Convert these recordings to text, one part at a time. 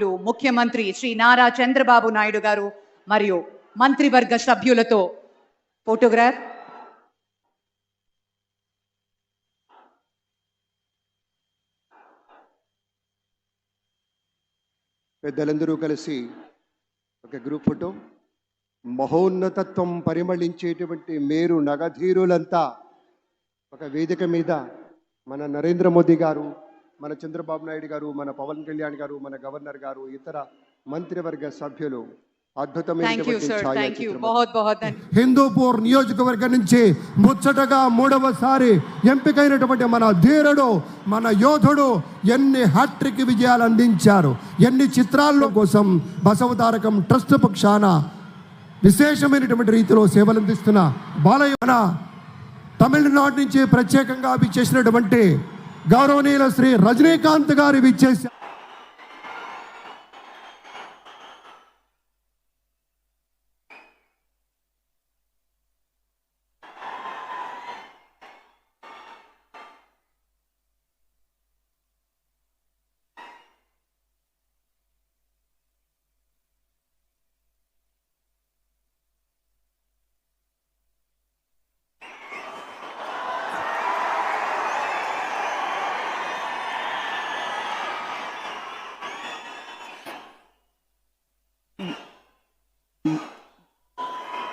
ముఖ్యమంత్రి శ్రీ నారా చంద్రబాబు నాయుడు గారు మరియు మంత్రివర్గ సభ్యులతో ఫోటోగ్రాఫ్. పెద్దలందరూ కలిసి ఒక గ్రూప్ ఫోటో. మహోన్నతత్వం పరిమళించేటువంటి మేరు నగధీరులంతా ఒక వేదిక మీద మన నరేంద్ర మోదీ గారు మన చంద్రబాబు నాయుడు గారు మన పవన్ కళ్యాణ్ గారు మన గవర్నర్ గారు ఇతర మంత్రివర్గ సభ్యులు హిందూపూర్ నియోజకవర్గం నుంచి ముచ్చటగా మూడవసారి ఎంపికైనటువంటి మన ధీరుడు మన యోధుడు ఎన్ని హ్యాట్రిక్ విజయాలు అందించారు ఎన్ని చిత్రాల్లో కోసం బసవతారకం ట్రస్ట్ పక్షాన విశేషమైనటువంటి రీతిలో సేవలు అందిస్తున్న బాలయ్య మన తమిళనాడు నుంచి ప్రత్యేకంగా విచ్చేసినటువంటి గౌరవనీయుల శ్రీ రజనీకాంత్ గారు విచ్చేసి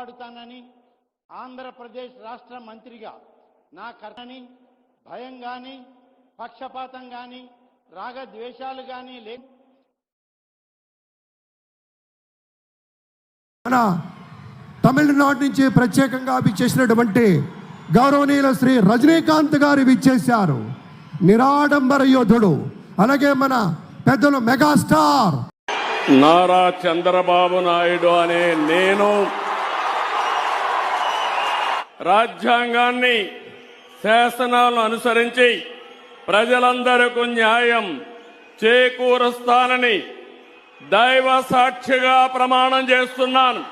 కాపాడుతానని ఆంధ్రప్రదేశ్ రాష్ట్ర మంత్రిగా నా కర్ణని భయం కానీ పక్షపాతం కానీ రాగద్వేషాలు కానీ లే మన తమిళనాడు నుంచి ప్రత్యేకంగా విచ్చేసినటువంటి గౌరవనీయుల శ్రీ రజనీకాంత్ గారు విచ్చేశారు. నిరాడంబర యోధుడు. అలాగే మన పెద్దలు మెగాస్టార్. నారా చంద్రబాబు నాయుడు అనే నేను రాజ్యాంగాన్ని శాసనాలను అనుసరించి ప్రజలందరకు న్యాయం చేకూరుస్తానని దైవ సాక్షిగా ప్రమాణం చేస్తున్నాను.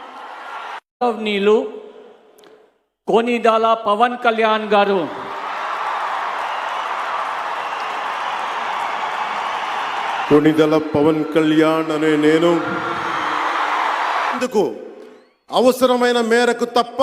గౌరవనీయులు కోనిదాల పవన్ కళ్యాణ్ గారు. కొణిదల పవన్ కళ్యాణ్ అనే నేను. ఇందుకు అవసరమైన మేరకు తప్ప